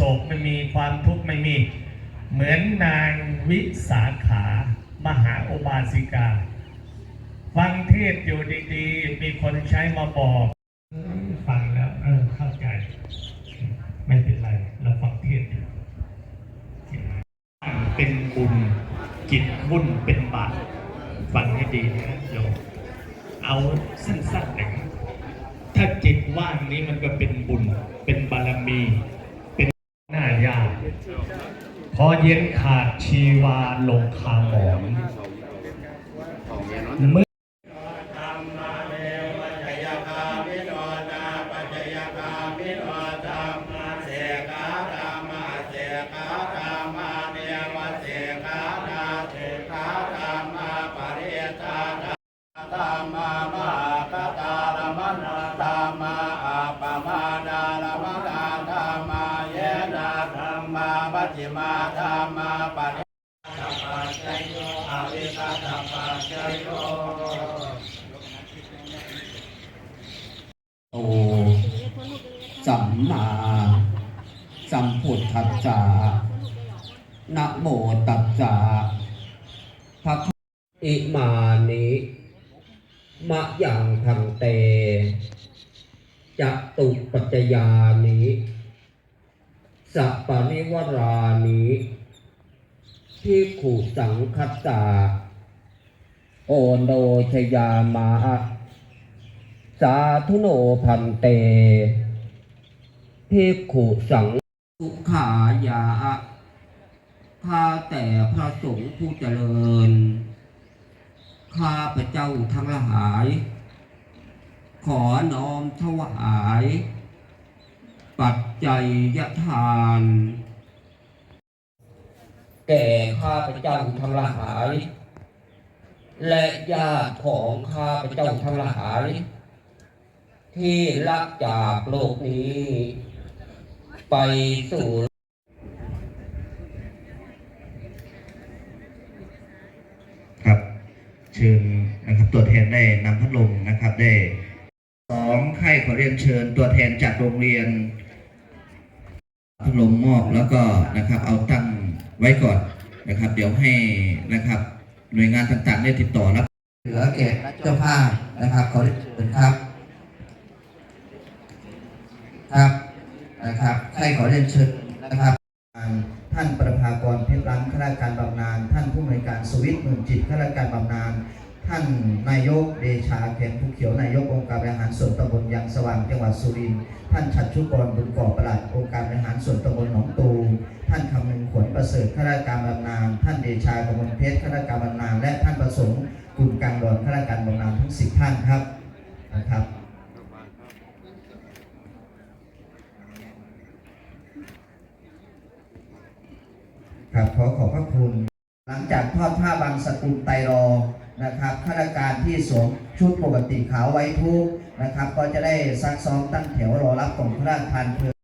โศกไม่มีความทุกข์ไม่มี เหมือนนางวิสาขามหาอุบาสิกา ฟังเทศน์อยู่ดีๆ มีคนใช้มาบอกเอ้ยฟังแล้วเออเข้าใจ ไม่เป็นไร เราฟังเทศน์อยู่เป็นบุญจิตวุ่นเป็นบาปฟังให้ดีนะโยมเอาสั้นๆเลยถ้าจิตว่างนี้มันก็เป็นบุญเป็นบารมีเป็นหน้า ยาก พอเย็นขาดชีวาลงคาหมอน สัมพุทธัสสะนะโมตัสสะภะคะอิมานิมะยังพังเตจะตุปัจจยานิสัปปะนิวรานิพิขุสังคัสสะโอโนชยามาสาธุโนพันเต ภิกขุสังสุขายาข้าแต่พระสงฆ์ผู้เจริญ ข้าพระเจ้าทั้งหลาย ขอน้อมถวาย ปัจจัยยทาน แก่ข้าพระเจ้าทั้งหลาย และญาติของข้าพระเจ้าทั้งหลาย ที่ลักจากโลกนี้ ไปสู่ครับเชิญนะครับตัวแทนได้นำพัดลมนะครับได้สองไข่ขอเรียนเชิญตัวแทนจากโรงเรียนพัดลมมอบแล้วก็นะครับเอาตั้งไว้ก่อนนะครับ เดี๋ยวให้นะครับหน่วยงานต่างๆได้ติดต่อรับเหลือเกตเจ้าภาพนะครับขอเรียนเชิญครับครับ นะครับใครขอเรียนเชิญนะครับ ท่านประภากรเพชรล้ำข้าราชการบำนาญท่านผู้อำนวยการสวิตหมื่นจิตข้าราชการบำนาญท่านนายกเดชาเขียนภูเขียวนายกองค์การบริหารส่วนตำบลยางสว่างจังหวัดสุรินทร์ท่านชัดชุกรบุญก่อประหลัดองค์การบริหารส่วนตำบลหนองตูท่านคำนึงขวนประเสริฐข้าราชการบำนาญท่านเดชากมลเพชรข้าราชการบำนาญและท่านประสงค์กุลกังดอนข้าราชการบำนาญทั้งสิบท่านครับ ครับขอขอบพระคุณ หลังจาก ทอดผ้าบางสกุลไตรรอนะครับข้าราชการที่สวมชุดปกติขาวไว้ทุกนะครับ ก็จะได้ซักซ้อมตั้งแถวรอรับของพระราชทานเพลิง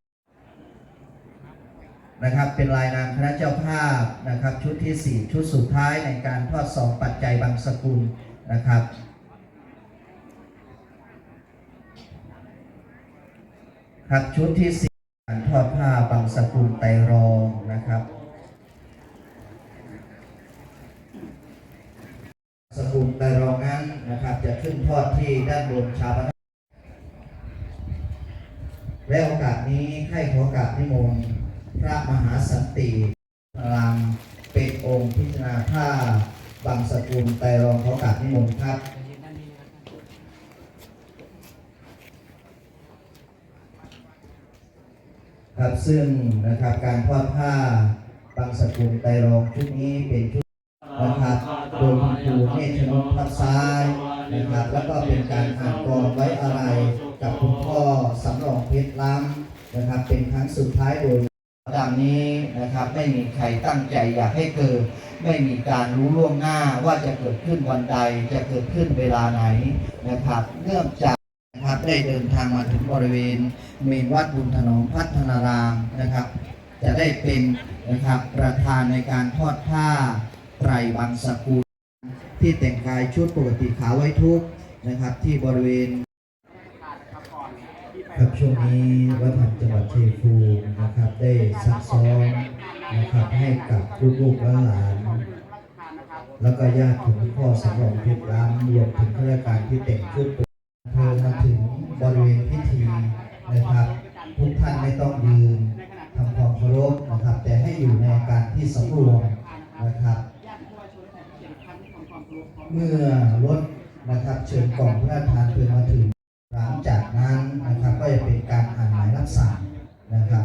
นะครับเป็นลายนามคณะเจ้าภาพนะครับชุดที่ 4 ชุดสุดท้ายในการทอดสองปัจจัยบางสกุลนะครับครับชุดที่สี่การทอดผ้าบางสกุลไตรรองนะครับ สกุลไตรรองนั้นนะครับ จะขึ้น ที่ด้านบนชาปนและโอกาสนี้ให้ขอโอกาสนิมนต์พระมหาสันติพลังเป็นองค์พิจารณาผ้าบางสกุลไตรรองขอโอกาสนิมนต์ครับครับซึ่งนะครับการทอดผ้าบางสกุลไตรรองชุดนี้เป็นชุดนะครับโดยคุณครูเนชนนท์ทับซ้าย นะครับแล้วก็เป็นการอ่านกรไว้อะไรกับคุณพ่อสำรองเพชรล้ำนะครับ เป็นครั้งสุดท้ายโดยดังนี้นะครับไม่มีใครตั้งใจอยากให้เกิด ไม่มีการรู้ล่วงหน้าว่าจะเกิดขึ้นวันใดจะเกิดขึ้นเวลาไหนนะครับ เนื่องจากนะครับได้เดินทางมาถึงบริเวณเมนวัดบุญถนอมพัฒนารามนะครับ จะได้เป็นนะครับประธานในการทอดผ้าไตรบางสกุล ที่แต่งกายชุดปกติขาวไว้ทุกนะครับ ที่บริเวณครับช่วงนี้วัฒนธรรมจังหวัดชัยภูมินะครับ ได้ซักซ้อมนะครับให้กับลูกๆและหลานแล้วก็ญาติของพ่อสำรองเพชรล้ำรวมถึงข้าราชการที่แต่งชุดเป็นเธอมาถึงบริเวณพิธีนะครับทุกท่านไม่ต้องยืนทำความเคารพนะครับ แต่ให้อยู่ในการที่สำรวมนะครับ เมื่อรถนะครับเชิญกล่องพระราชทานเพลิงมาถึง หลังจากนั้นนะครับก็จะเป็นการอ่านหมายรับสั่งนะครับ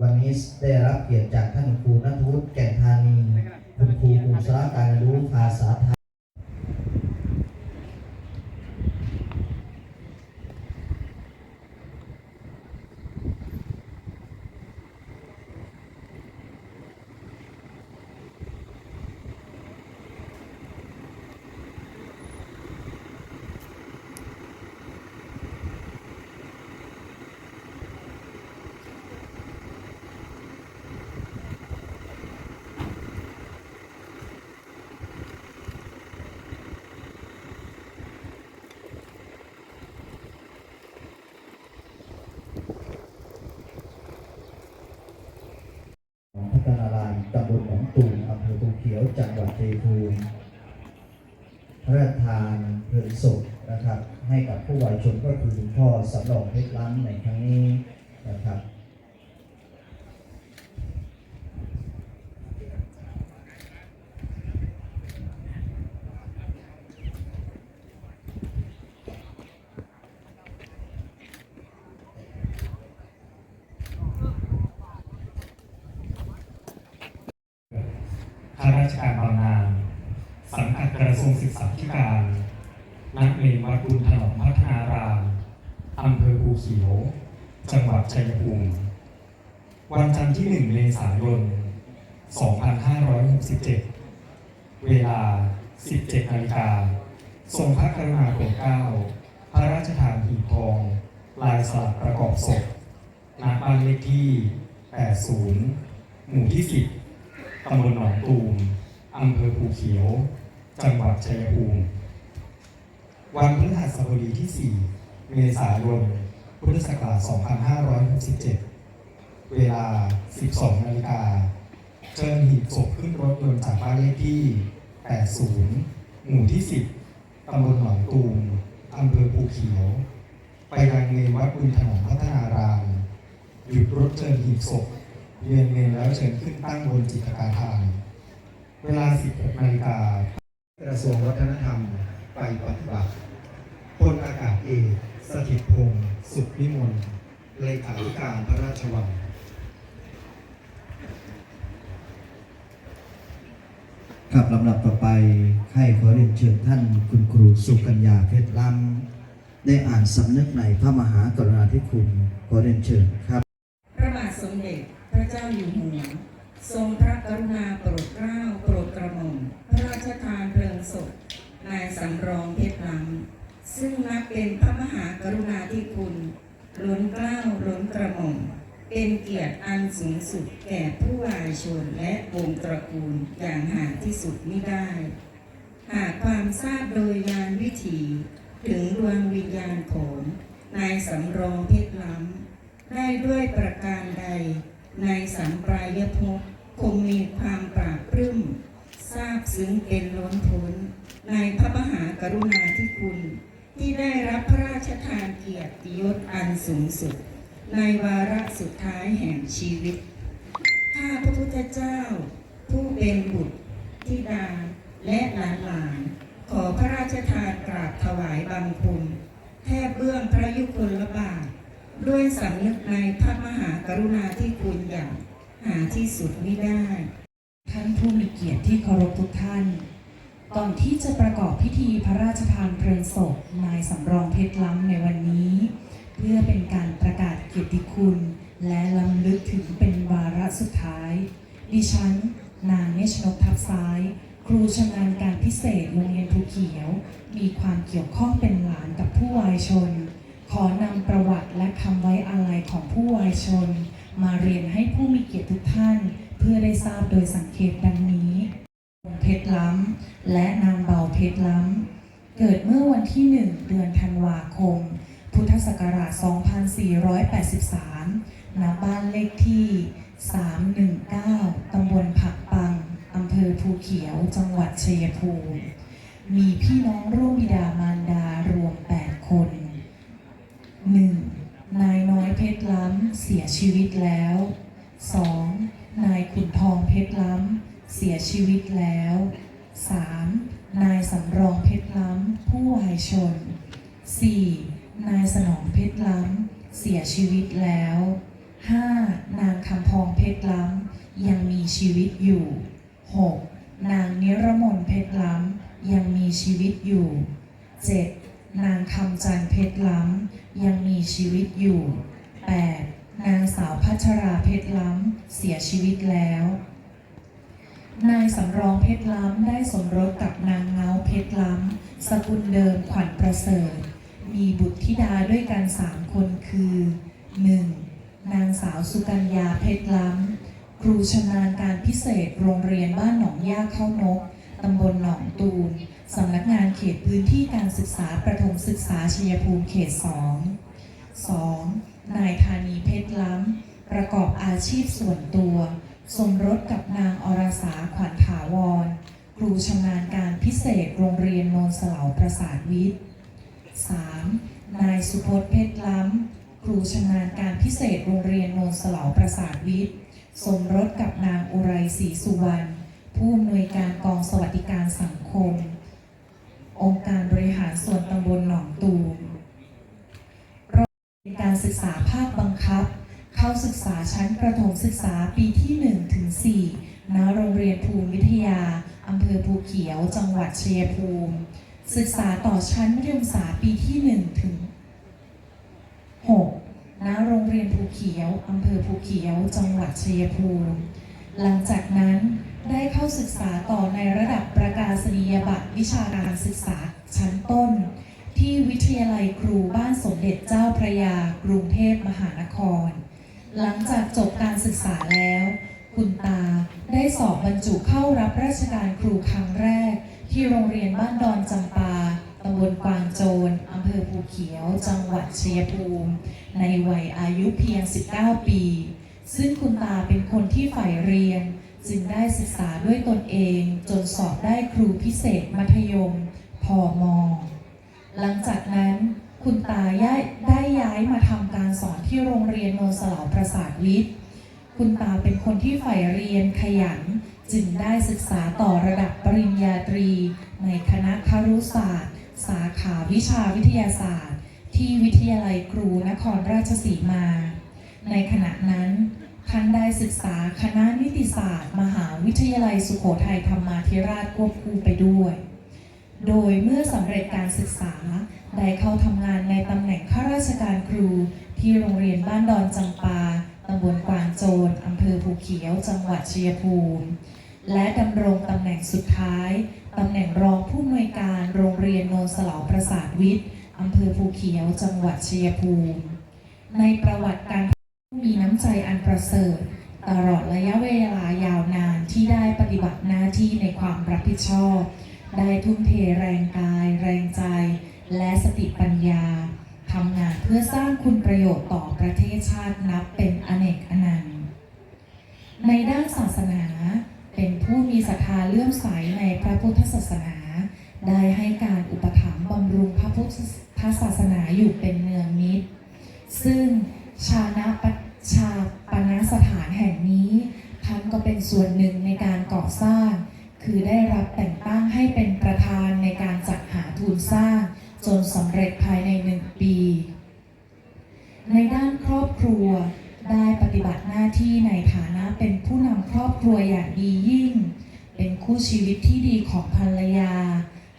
วันนี้ได้รับเกียรติจากท่านครูนัทวุฒิแก่นธานีคุณครูกลุ่มสาระการรู้ภาษาไทย ของพัฒนารามตำบลหนองตูมอำเภอภูเขียวจังหวัดเตยภูมิพระราชทานเพลิงศพนะครับ ให้กับผู้วายชนก็คือคุณพ่อสำรองเพชรล้ำในครั้งนี้นะครับ ข้าราชการบางนานสังกัดกระทรวงศึกษาธิการ นักเรียนวัดบุญถนอมพัฒนารามอำเภอภูเขียว จังหวัดชัยภูมิ วันจันทร์ที่ 1 เมษายน 2567 เวลา 17นาฬิกาทรงพระกรุณาโปรดเกล้าพระราชทานหีบทอง ลายสลักประกอบศพณบ้านเลขที่ 80 หมู่ที่ 10 ตำบลหนองตูมอำเภอภูเขียว จังหวัดชัยภูมิ วันพฤหัสบดีที่ 4 เมษายน พุทธศักราช 2567 เวลา 12 นาฬิกา เชิญหีบศพขึ้นรถยนต์จากบ้านเลขที่ 80 หมู่ที่ 10 ตำบลหนองตูมอำเภอภูเขียว ไปยังเมนวัดบุญถนอมพัฒนาราม หยุดรถเชิญหีบศพ เวียนเมนแล้วเชิญขึ้นตั้งบนจิตกาทานเวลา 16นาฬิกากระทรวงวัฒนธรรมไปปฏิบัติพลอากาศเอกสถิตพงศ์สุขวิมลเลขาธิการพระราชวังครับลำดับต่อไปให้ขอเรียนเชิญท่านคุณครูสุกัญญาเพชรล้ำได้อ่านสำนึกในพระมหากรุณาธิคุณขอเรียนเชิญครับ พระบาทสมเด็จพระเจ้าอยู่หัว ทรงพระกรุณาโปรดเกล้าโปรดกระหม่อมพระราชทานเพลิงศพนายสำรองเพชรล้ำซึ่งนับเป็นพระมหากรุณาธิคุณล้นเกล้าล้นกระหม่อมเป็นเกียรติอันสูงสุดแก่ผู้วาย ชนและวงตระกูลอย่างหาที่สุดไม่ได้ หากความทราบโดยยานวิถีถึงดวงวิญญาณของนายสำรองเพชรล้ำ ได้ด้วยประการใด ในสัมปรายภพคงมีความปราบปลื้มทราบซึ้งเป็นล้นพ้นในพระมหากรุณาธิคุณ ที่ได้รับพระราชทานเกียรติยศอันสูงสุด ในวาระสุดท้ายแห่งชีวิต ข้าพระพุทธเจ้า ผู้เป็นบุตรธิดาและหลานหลาน ขอพระราชทานกราบถวายบังคมแทบเบื้องพระยุคลบาทด้วยสำนึกในพระมหากรุณาธิคุณอย่างหาที่สุดไม่ได้ ท่านผู้มีเกียรติที่เคารพทุกท่าน ก่อนที่จะประกอบพิธีพระราชทานเพลิงศพนายสำรองเพชรล้ำในวันนี้ เพื่อเป็นการประกาศเกียรติคุณ และลำลึกถึงเป็นวาระสุดท้าย ดิฉัน นางเนชนกทับซ้าย ครูชำนาญการพิเศษโรงเรียนภูเขียว มีความเกี่ยวข้องเป็นหลานกับผู้วายชน ขอนำประวัติและคำไว้อาลัยของผู้วายชน มาเรียนให้ผู้มีเกียรติทุกท่าน เพื่อได้ทราบโดยสังเขปดังนี้เพชรล้ำ และนางเบาเพชรล้ำ เกิดเมื่อวันที่หนึ่งเดือนธันวาคม พุทธศักราช 2483 ณบ้านเลขที่ 319 ตำบลผักปัง อำเภอภูเขียว จังหวัดชัยภูมิ มีพี่น้องร่วมบิดามารดารวม 8 คน 1. นายน้อยเพชรล้ำ เสียชีวิตแล้ว 2. นายขุนทองเพชรล้ำ เสียชีวิตแล้ว 3. นายสำรองเพชรล้ำ ผู้วายชน 4. นายสนองเพชรล้ำ เสียชีวิตแล้ว 5. นางคำพองเพชรล้ำ ยังมีชีวิตอยู่ 6. นางนิรมนเพชรล้ำ ยังมีชีวิตอยู่ 7. นางคำจันเพชรล้ำ ยังมีชีวิตอยู่ 8. นางสาวพัชราเพชรล้ำ เสียชีวิตแล้ว นายสำรองเพชรล้ำได้สมรสกับนางเงาเพชรล้ำ สกุลเดิมขวัญประเสริฐ มีบุตรธิดาด้วยกันสามคนคือ 1. นางสาวสุกัญญาเพชรล้ำ ครูชำนาญการพิเศษโรงเรียนบ้านหนองย่าเข้านก ตำบลหนองตูน สำนักงานเขตพื้นที่การศึกษาประถมศึกษาชัยภูมิเขต 2 2. นายธานีเพชรล้ำ ประกอบอาชีพส่วนตัว สมรสกับนางอรสาขวัญถาวร ครูชำนาญการพิเศษโรงเรียนโนนเสลาประสาทวิทย์ 3. นายสุพจน์เพชรล้ำ ครูชำนาญการพิเศษโรงเรียนโนนเสลาประสาทวิทย์ สมรสกับนางอุไรศรีสุวรรณผู้อำนวยการกองสวัสดิการสังคม องค์การบริหารส่วนตำบลหนองตูมโรงเรียนการศึกษาภาคบังคับ เข้าศึกษาชั้นประถมศึกษาปีที่ 1 ถึง 4 ณ โรงเรียนภูมิวิทยา อำเภอภูเขียว จังหวัดชัยภูมิ ศึกษาต่อชั้นมัธยมศึกษาปีที่ 1 ถึง ณโรงเรียนภูเขียวอำเภอภูเขียว จังหวัดชัยภูมิ หลังจากนั้นได้เข้าศึกษาต่อในระดับประกาศนียบัตรวิชาการศึกษาชั้นต้น ที่วิทยาลัยครูบ้านสมเด็จเจ้าพระยากรุงเทพมหานคร หลังจากจบการศึกษาแล้ว คุณตาได้สอบบรรจุเข้ารับราชการครูครั้งแรก ที่โรงเรียนบ้านดอนจำปา ตำบลกวางโจรอำเภอภูเขียว จังหวัดชัยภูมิ ในวัยอายุเพียง 19 ปี ซึ่งคุณตาเป็นคนที่ใฝ่เรียน จึงได้ศึกษาด้วยตนเอง จนสอบได้ครูพิเศษมัธยม พอมอหลังจากนั้นคุณตาได้ย้ายมาทำการสอนที่โรงเรียนโนนสลาวประสาทวิทย์ คุณตาเป็นคนที่ใฝ่เรียนขยัน จึงได้ศึกษาต่อระดับปริญญาตรีในคณะครุศาสตร์ สาขาวิชาวิทยาศาสตร์ ที่วิทยาลัยครูนครราชสีมา ในขณะนั้นท่านได้ศึกษาคณะนิติศาสตร์ มหาวิทยาลัยสุโขทัยธรรมาธิราชควบคู่ไปด้วย โดยเมื่อสำเร็จการศึกษา ได้เข้าทำงานในตำแหน่งข้าราชการครู ที่โรงเรียนบ้านดอนจำปาตำบลกวางโจรอำเภอภูเขียว จังหวัดชัยภูมิ และดำรงตำแหน่งสุดท้าย ตำแหน่งรองผู้อำนวยการโรงเรียนโนนสลาประสาทวิทย์อำเภอภูเขียวจังหวัดชัยภูมิ ในประวัติการมีน้ำใจอันประเสริฐ ตลอดระยะเวลายาวนานที่ได้ปฏิบัติหน้าที่ในความรับผิดชอบ ได้ทุ่มเทแรงกาย แรงใจ และสติปัญญาทำงานเพื่อสร้างคุณประโยชน์ต่อประเทศชาตินับเป็นอเนกอนันต์ในด้านศาสนา เป็นผู้มีศรัทธาเลื่อมใสในพระพุทธศาสนา ได้ให้การอุปถัมภ์บำรุงพระพุทธศาสนาอยู่เป็นเนืองนิดซึ่งชาณปชาปนสถานแห่งนี้ ท่านก็เป็นส่วนหนึ่งในการก่อสร้าง คือได้รับแต่งตั้งให้เป็นประธานในการจัดหาทุนสร้าง จนสำเร็จภายในหนึ่งปี ในด้านครอบครัว ได้ปฏิบัติหน้าที่ในฐานะเป็นผู้นำค ครัวอย่างดียิ่ง เป็นคู่ชีวิตที่ดีของภรรยา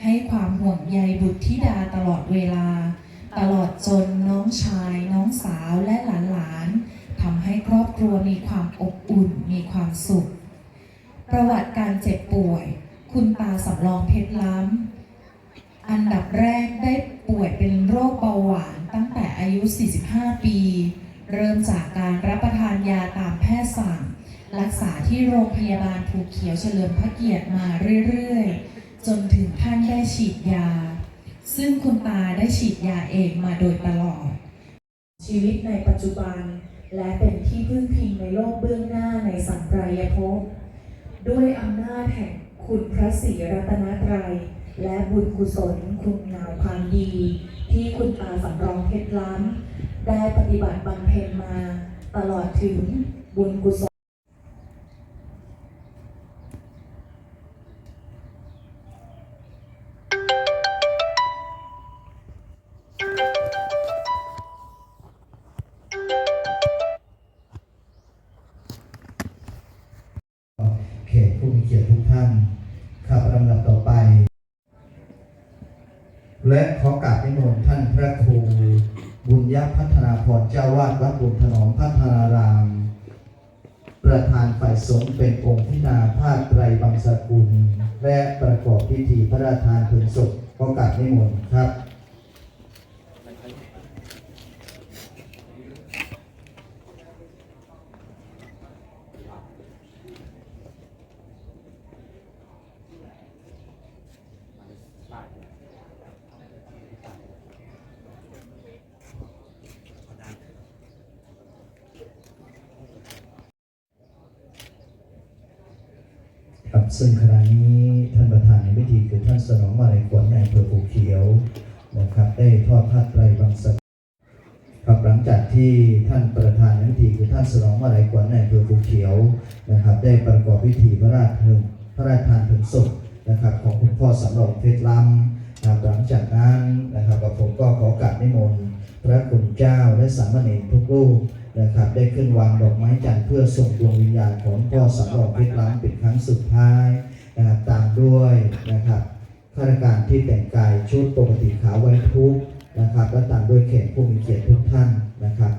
ให้ความห่วงใยบุตรธิดาตลอดเวลา ตลอดจนน้องชาย น้องสาวและหลานๆทำให้ครอบครัวมีความอบอุ่นมีความสุข ประวัติการเจ็บป่วย คุณตาสำรองเพชรล้ำ อันดับแรกได้ป่วยเป็นโรคเบาหวานตั้งแต่อายุ 45 ปี เริ่มจากการรับประทานยาตามแพทย์สั่ง รักษาที่โรงพยาบาลภูเขียวเฉลิมพระเกียรติมาเรื่อยๆ จนถึงท่านได้ฉีดยา ซึ่งคุณตาได้ฉีดยาเองมาโดยตลอด ชีวิตในปัจจุบัน และเป็นที่พึ่งพิงในโลกเบื้องหน้าในสังไรยภพด้วยอำนาจแห่งคุณพระศรีรัตนตรัย และบุญกุศลคุณงามความดี ที่คุณตาสำรองเพชรล้ำได้ปฏิบัติบำเพ็ญมา ตลอดถึงบุญกุศลาสวัดบุญถนอมพัฒนาราม ประธานฝ่ายสงฆ์เป็นองค์พินาภาคไตรบังสกุล และประกอบพิธีพระราชทานเพลิงศพก็กลับนิมนต์ครับ ครับ ซึ่งขณะนี้ท่านประธานในพิธีคือท่านสนองมาลัยขวัญในอำเภอภูเขียวนะครับได้ทอดผ้าไตรบางสกุลครับหลังจากที่ท่านประธานในพิธีคือท่านสนองมาลัยขวัญในอำเภอภูเขียวนะครับ ได้ประกอบพิธีพระราชเพลิงพระราชทานเพลิงศพนะครับของคุณพ่อสำรองเพชรล้ำนะครับหลังจากนั้นนะครับกับผมก็ขอกราบนิมนต์พระคุณเจ้าและสามเณรทุกรูป นะครับได้ขึ้นวางดอกไม้จันทร์เพื่อส่งดวงวิญญาณของพ่อสำรองเพชรล้ำเป็นครั้งสุดท้ายนะครับตามด้วยนะครับข้าราชการที่แต่งกายชุดปกติขาวไว้ทุกนะครับและตามด้วยแขกผู้มีเกียรติทุกท่านนะครับ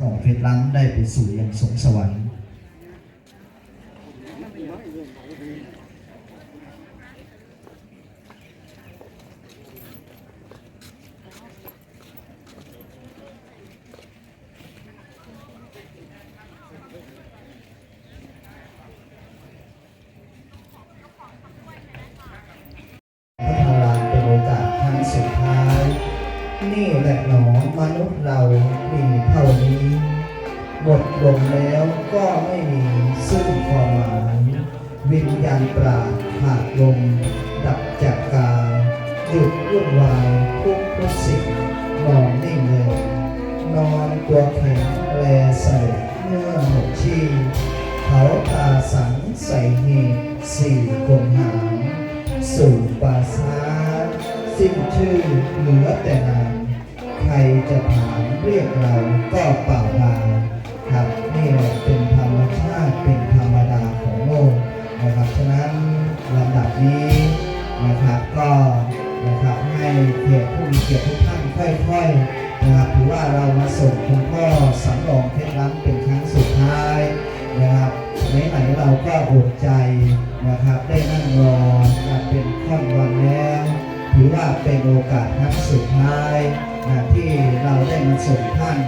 ของเพชรล้ำได้ไปสู่ยังสงสวรรค์ นี่แหละหนอมนุษย์เรามีเท่านี้หมดลมแล้วก็ไม่มีซึ่งความหมายวิญญาณปราดขาดลมดับจากกาหยุดวุ่นวายทุกทุกสิ่งนอนนิ่งเลยนอนตัวแข็งแลใส่เมื่อหมดชีเขาตาสังใส่เหตุสี่คนหางสู่ป่าช้า สิ้นชื่อเหลือแต่นามใครจะถามเรียกเราก็เปล่าลาครับนี่แหละเป็นธรรมชาติเป็นธรรมดาของโลกนะครับฉะนั้นลำดับนี้นะครับก็นะครับให้เกียรติผู้มีเกียรติทุกท่านค่อยๆนะครับถือว่าเรามาส่งคุณพ่อสำรองเพชรล้ำเป็นครั้งสุดท้ายนะครับไหนๆเราก็อดใจ เป็นโอกาสครั้งสุดท้ายนะที่เราได้มาส่งท่าน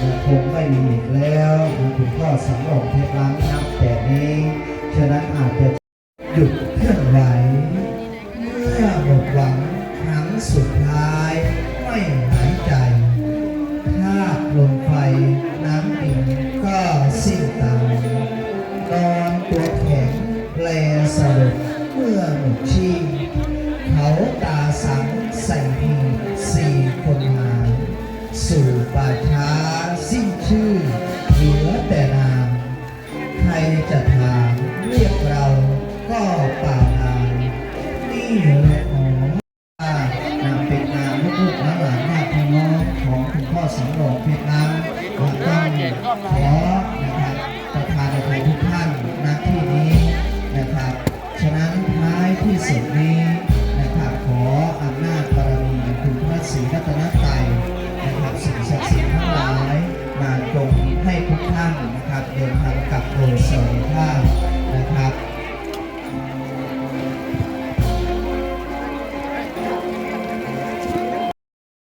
นะคงไม่มีอีกแล้วนะคุณพ่อสำรองเพชรล้ำนับแต่นี้ ฉะนั้นอาจจะหยุดเคลื่อนไหวเมื่อหมดหวังครั้งสุด ก็ป่านามนี่แหละหน